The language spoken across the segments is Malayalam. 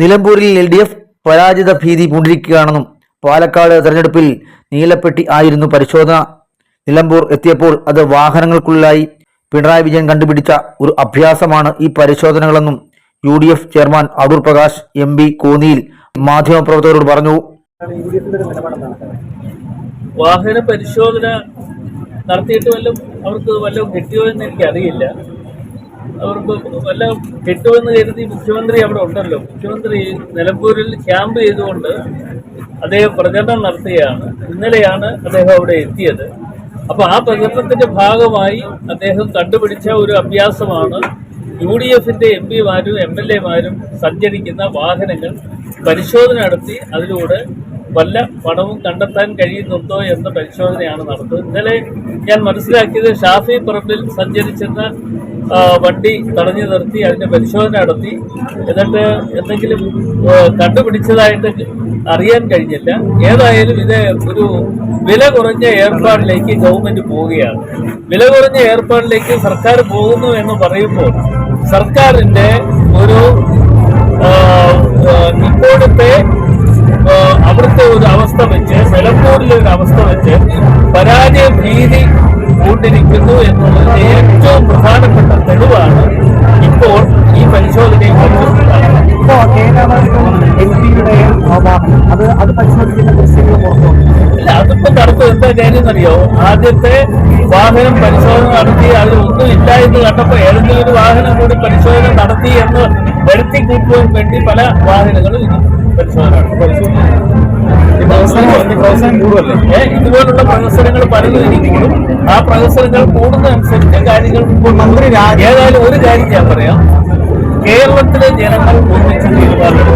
നിലമ്പൂരിൽ എൽ ഡി എഫ് പരാജിത ഭീതി പൂണ്ടിരിക്കുകയാണെന്നും പാലക്കാട് തെരഞ്ഞെടുപ്പിൽ നീലപ്പെട്ടി ആയിരുന്നു പരിശോധന. നിലമ്പൂർ എത്തിയപ്പോൾ അത് വാഹനങ്ങൾക്കുള്ളിലായി. പിണറായി വിജയൻ കണ്ടുപിടിച്ച ഒരു അഭ്യാസമാണ് ഈ പരിശോധനകളെന്നും U D F chairman Adoor Prakash M P കോന്നിയിൽ മാധ്യമപ്രവർത്തകരോട് പറഞ്ഞു. വാഹന പരിശോധന നടത്തിയിട്ട് വല്ലതും അവർക്ക് വല്ലതും കിട്ടിയോ എന്ന് എനിക്കറിയില്ല അവർക്ക് എല്ലാം കിട്ടുമെന്ന് കരുതി മുഖ്യമന്ത്രി അവിടെ ഉണ്ടല്ലോ. മുഖ്യമന്ത്രി നിലമ്പൂരിൽ ക്യാമ്പ് ചെയ്തുകൊണ്ട് അദ്ദേഹം പ്രചരണം നടത്തുകയാണ്. ഇന്നലെയാണ് അദ്ദേഹം അവിടെ എത്തിയത്. അപ്പോൾ ആ പ്രചരണത്തിന്റെ ഭാഗമായി അദ്ദേഹം കണ്ടുപിടിച്ച ഒരു അഭ്യാസമാണ് യു ഡി എഫിന്റെ എം പിമാരും എം എൽ എമാരും സഞ്ചരിക്കുന്ന വാഹനങ്ങൾ പരിശോധന നടത്തി അതിലൂടെ വല്ല പണവും കണ്ടെത്താൻ കഴിയുന്നുണ്ടോ എന്ന പരിശോധനയാണ് നടത്തുന്നത് ഇന്നലെ ഞാൻ മനസ്സിലാക്കിയത് ഷാഫി പറമ്പിൽ സഞ്ചരിച്ചിരുന്ന വണ്ടി തടഞ്ഞു നിർത്തി അതിന്റെ പരിശോധന നടത്തി. എന്നിട്ട് എന്തെങ്കിലും കണ്ടുപിടിച്ചതായിട്ട് അറിയാൻ കഴിഞ്ഞില്ല. ഏതായാലും ഇത് ഒരു വില കുറഞ്ഞ ഏർപ്പാടിലേക്ക് ഗവൺമെന്റ് പോവുകയാണ്. വില കുറഞ്ഞ ഏർപ്പാടിലേക്ക് സർക്കാർ പോകുന്നു എന്ന് പറയുമ്പോൾ സർക്കാരിന്റെ ഒരു നിലമ്പൂരിലെ ഒരു അവസ്ഥ വെച്ച് പരാജയ ഭീതി കൊണ്ടിരിക്കുന്നു എന്നുള്ളതിന്റെ ഏറ്റവും പ്രധാനപ്പെട്ട തെളിവാണ് ഇപ്പോൾ ഈ എം പിയുടെയും അത് അത് പരിശോധിക്കുന്ന ദൃശ്യങ്ങൾ വന്നു. ഇല്ല അതിപ്പോ നടത്തും എന്താ കാര്യം എന്നറിയോ ആദ്യത്തെ വാഹനം പരിശോധന നടത്തി അതിൽ ഒന്നും ഇല്ല എന്ന് കണ്ടപ്പോ ഏതെങ്കിലും ഒരു വാഹനം കൂടി പരിശോധന നടത്തി എന്ന് വരുത്തി കൂട്ടുവാൻ വേണ്ടി പല വാഹനങ്ങളും. ഏ, ഇതുപോലുള്ള പലതും ആ പ്രഹസനങ്ങൾ കൂടുന്നതനുസരിച്ച് കാര്യങ്ങൾ മന്ത്രി ഏതായാലും ഒരു കാര്യം ഞാൻ പറയാം. കേരളത്തിലെ ജനങ്ങൾ ഒന്നിച്ച് തീരുമാനമെടുക്കും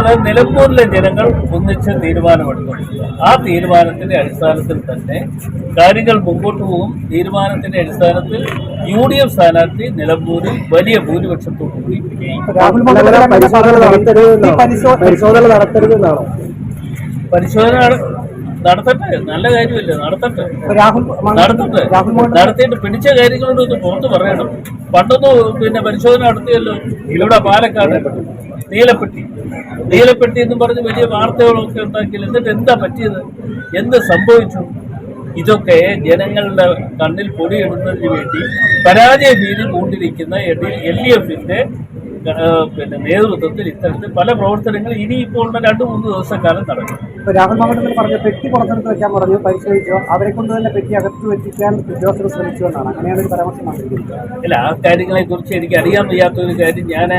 അതുകൂടാതെ നിലമ്പൂരിലെ ജനങ്ങൾ ഒന്നിച്ച് തീരുമാനമെടുക്കും ആ തീരുമാനത്തിന്റെ അടിസ്ഥാനത്തിൽ തന്നെ കാര്യങ്ങൾ മുമ്പോട്ട് പോകും തീരുമാനത്തിന്റെ അടിസ്ഥാനത്തിൽ യു ഡി എഫ് സ്ഥാനാർത്ഥി നിലമ്പൂരിൽ വലിയ ഭൂരിപക്ഷത്തോടുകൂടി പരിശോധന എന്നാണോ? നടത്തട്ടെ നല്ല കാര്യമല്ലേ നടത്തട്ടെ. രാഹുൽ നടത്തട്ടെ. നടത്തിയിട്ട് പിടിച്ച കാര്യങ്ങളോട് ഒന്ന് പുറത്ത് പറയണം. പണ്ടൊന്നും പിന്നെ പരിശോധന നടത്തിയല്ലോ. ഇവിടെ പാലക്കാട് നീലപ്പെട്ടി. നീലപ്പെട്ടി എന്ന് പറഞ്ഞ് വലിയ വാർത്തകളൊക്കെ ഉണ്ടാക്കിയില്ല. എന്നിട്ട് എന്താ പറ്റിയത്? എന്ത് സംഭവിച്ചു? ഇതൊക്കെ ജനങ്ങളുടെ കണ്ണിൽ പൊടിയിടുന്നതിന് വേണ്ടി പരാജയ ഭീതി കൊണ്ടിരിക്കുന്ന എൽ ഡി എഫിന്റെ പിന്നെ നേതൃത്വത്തിൽ ഇത്തരത്തിൽ പല പ്രവർത്തനങ്ങൾ ഇനിയിപ്പോൾ ഉള്ള രണ്ട് മൂന്ന് ദിവസക്കാലം നടക്കും. ഇപ്പൊ രാഹുൽ മാങ്കൂട്ടത്തിൽ പറഞ്ഞു പെട്ടി പുറത്തെടുത്ത് വെക്കാൻ പറഞ്ഞു പരിശോധിച്ചു. അവരെ കൊണ്ട് തന്നെ പെട്ടി അകത്ത് വെച്ചിക്കാൻ ഉദ്യോഗസ്ഥർ ശ്രമിച്ചു എന്നാണ്. അങ്ങനെയാണ് ഒരു പരാമർശം അല്ല ആ കാര്യങ്ങളെ കുറിച്ച് എനിക്ക് അറിയാൻ വയ്യാത്ത ഒരു കാര്യം ഞാൻ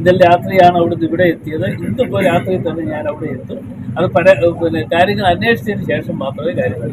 ഇന്നലെ രാത്രിയാണ് അവിടുന്ന് ഇവിടെ എത്തിയത്. ഇന്നിപ്പോൾ രാത്രി തന്നെ ഞാൻ അവിടെ എത്തും. അത് പല പിന്നെ കാര്യങ്ങൾ അന്വേഷിച്ചതിന് ശേഷം മാത്രമേ കാര്യങ്ങൾ